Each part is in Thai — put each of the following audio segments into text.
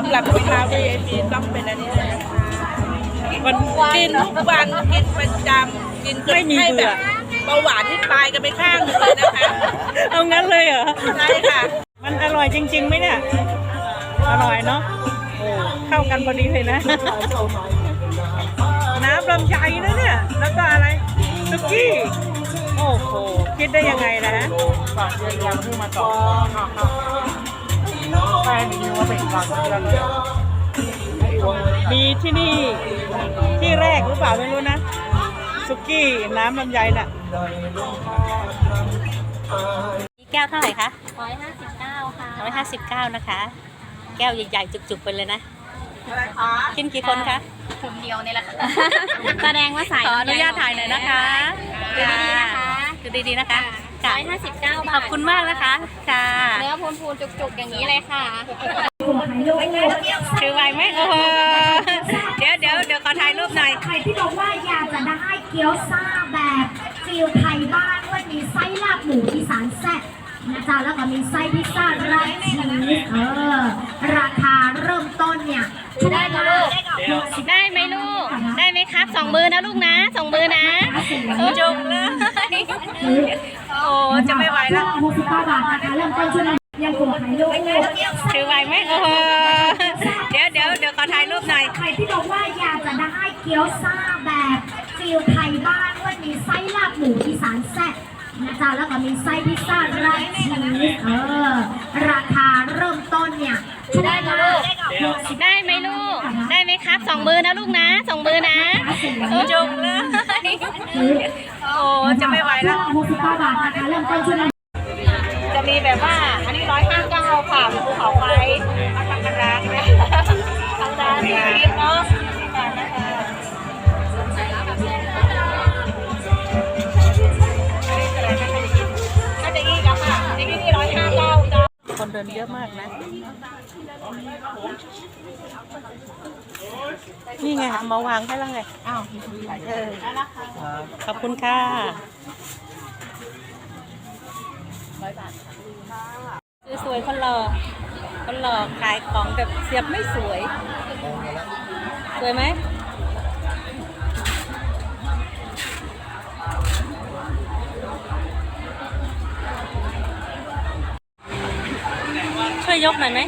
สำหรับลูกค้า VIP ต้องเป็นอันนี้เลยนะคะมันกินทุกวันกินประจำกินจนไม่มีให้เบื่แบอบเบาหวานที่ตายกันไปข้างหนึงเลยนะคะเอางั้นเลยเหรอ ใช่ค่ะ มันอร่อยจริงๆไหมเนี่ย อร่อยเนาะโอ้เข้ากันพอดีเลยนะ น้ำลำไยนะเนี่ย แล้วก็อะไรซุกี้ โอ้โห คิดได้ยังไงนะฝากเรียนยังเพิ่งมาต่อ แฟนนิวเป็นฝากเรียนเลยมีที่นี่ที่แรกหรือเปล่าไม่รู้นะซุกี้น้ำลำไยน่ะแก้วเท่าไหร่คะร้อยห้าสิบเก้าค่ะร้อยห้าสิบเก้านะคะ แก้วใหญ่ๆ จุกๆไปเลยนะอะไรคะกินกี่คนคะคนเดียวนี่แหละค่ะแสดงว่าสายขออนุญาตถ่ายหน่อยนะคะดูดีๆนะคะดูดีๆนะคะ ร้อยห้าสิบเก้าบาทขอบคุณมากนะคะค่ะเนื้อพูนพูนๆจุกๆอย่างนี้เลยค่ะถือไหวไหมโอ้โหเดี๋ยวเดี๋ยวเดี๋ยวขอถ่ายรูปหน่อย ใครที่บอกว่าอยากจะได้เกี๊ยวซ่าแบบฟิลไทยบ้านด้วยมีไส้ลาบหมูอีสานแซ่บนะจ๊ะแล้วก็มีไส้พิซซ่าราดชีสเออ ราคาเริ่มต้นเนี่ยได้ไหมลูก ได้ไหมลูก ได้ไหมครับสองมือนะลูกนะสองมือนะจุกเลย โอ้จะไม่ไหวแล้วหกสิบเก้าบาทนะคะเริ่มต้นชุดละยังคงขายลูกถือไหวไหมโอ้โหเดี๋ยวเดี๋ยวเดี๋ยวขอถ่ายรูปหน่อยใครที่บอกว่าอยากจะได้เกี๊ยวซ่าแบบฟิลไทยบ้านด้วยมีไส้ลาบหมูอีสานแซ่บนะจ๊ะแล้วก็มีไส้พิซซ่าราดชีสเออราคาเริ่มต้นเนี่ยได้ไหมลูกได้ไหมลูก ได้ไหมครับสองมือนะลูกนะสองมือนะจุกเลย โอ้จะไม่ไหวแล้วหกสิบเก้าบาทนะคะเริ่มต้นชุดละจะมีแบบว่า อันนี้ร้อยห้าเก้าค่ะภูเขาไฟมาทำกันร้านนะทำร้านมีคลิปเนาะน่าจะอีกอะค่ะนี่นี่ร้อยห้าเก้าจ้าคนเดินเยอะมากนะ นี่ไงเอามาวางให้แล้วไงอ้าวเออขอบคุณค่ะคือสวยคนหล่อคนหล่อขายของแบบเสียบไม่สวย สวยไหมช่วยยกหน่อยไหม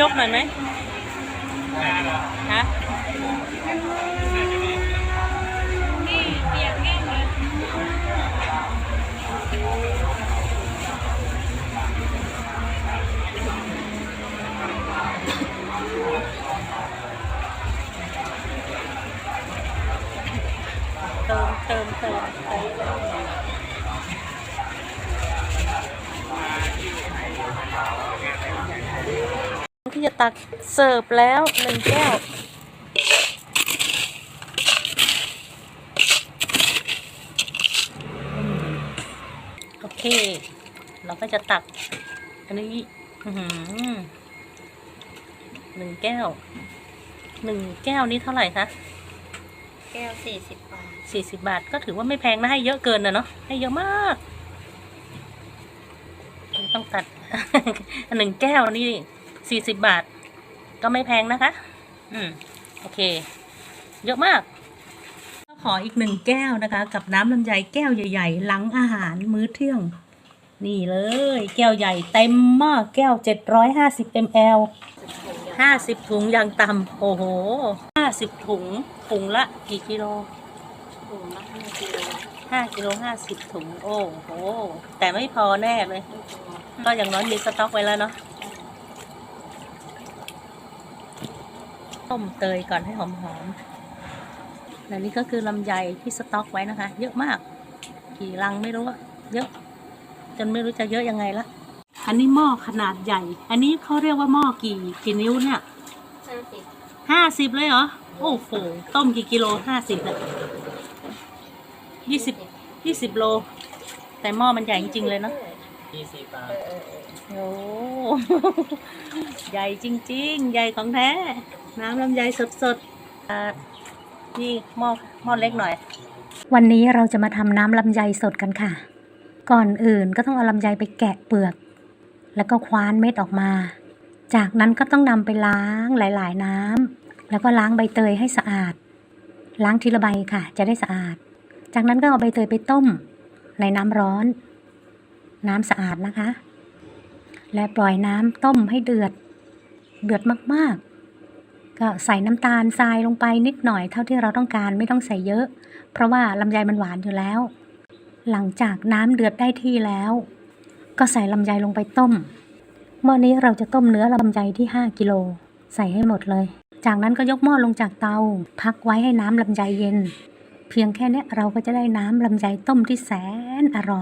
ยกหน่อยไหมฮะเติมเติมเติมเติม ที่จะตักเสิร์ฟแล้วหนึ่งแก้ว โอเค เราก็จะตัก อันนี้อื้อหือหนึ่งแก้ว หนึ่งแก้วนี้เท่าไหร่คะ แก้วสี่สิบบาทสี่สิบบาทก็ถือว่าไม่แพงนะให้เยอะเกินนะเนาะ ให้เยอะมาก ต้องตัดอันหนึ่งแก้วนี่ สี่สิบบาท ก็ไม่แพงนะคะ อืมโอเค เยอะมากขออีกหนึ่งแก้วนะคะ กับน้ำลำไยแก้วใหญ่ๆ หลังอาหารมื้อเที่ยง นี่เลย แก้วใหญ่เต็มมากแก้วเจ็ดร้อยห้าสิบมลห้าสิบถุงอย่างต่ำโอ้โหห้าสิบถุง ถุงละกี่กิโลถุงละห้ากิโลห้ากิโลห้าสิบถุง โอ้โห แต่ไม่พอแน่เลย ก็อย่างน้อยมีสต็อกไว้แล้วเนาะ ต้มเตยก่อนให้หอมๆและนี่ก็คือลำไยที่สต็อกไว้นะคะ เยอะมาก กี่ลังไม่รู้อะเยอะ จนไม่รู้จะเยอะยังไงละ อันนี้หม้อขนาดใหญ่ อันนี้เขาเรียกว่าหม้อกี่กี่นิ้วเนี่ยห้าสิบห้าสิบเลยเหรอ โอ้โห ต้มกี่กิโลห้าสิบอะยี่สิบยี่สิบโล แต่หม้อมันใหญ่จริงๆเลยเนาะยี่สิบบาทโอ้ ใหญ่จริง ๆ ใหญ่ของแท้น้ำลำไยสดๆนี่หม้อหม้อเล็กหน่อย วันนี้เราจะมาทำน้ำลำไยสดกันค่ะ ก่อนอื่นก็ต้องเอาลำไยไปแกะเปลือก แล้วก็คว้านเม็ดออกมา จากนั้นก็ต้องนำไปล้างหลาย ๆ น้ำแล้วก็ล้างใบเตยให้สะอาด ล้างทีละใบค่ะ จะได้สะอาด จากนั้นก็เอาใบเตยไปต้ม ในน้ำร้อน น้ำสะอาดนะคะ และปล่อยน้ำต้มให้เดือด เดือดมากๆ ก็ใส่น้ำตาลทรายลงไปนิดหน่อยเท่าที่เราต้องการไม่ต้องใส่เยอะ เพราะว่าลำไยมันหวานอยู่แล้ว หลังจากน้ำเดือดได้ที่แล้ว ก็ใส่ลำไยลงไปต้มหม้อนี้เราจะต้มเนื้อลำไยที่ 5กิโลใส่ให้หมดเลย จากนั้นก็ยกหม้อลงจากเตา พักไว้ให้น้ำลำไยเย็น เพียงแค่นี้เราก็จะได้น้ำลำไยต้มที่แสนอร่อย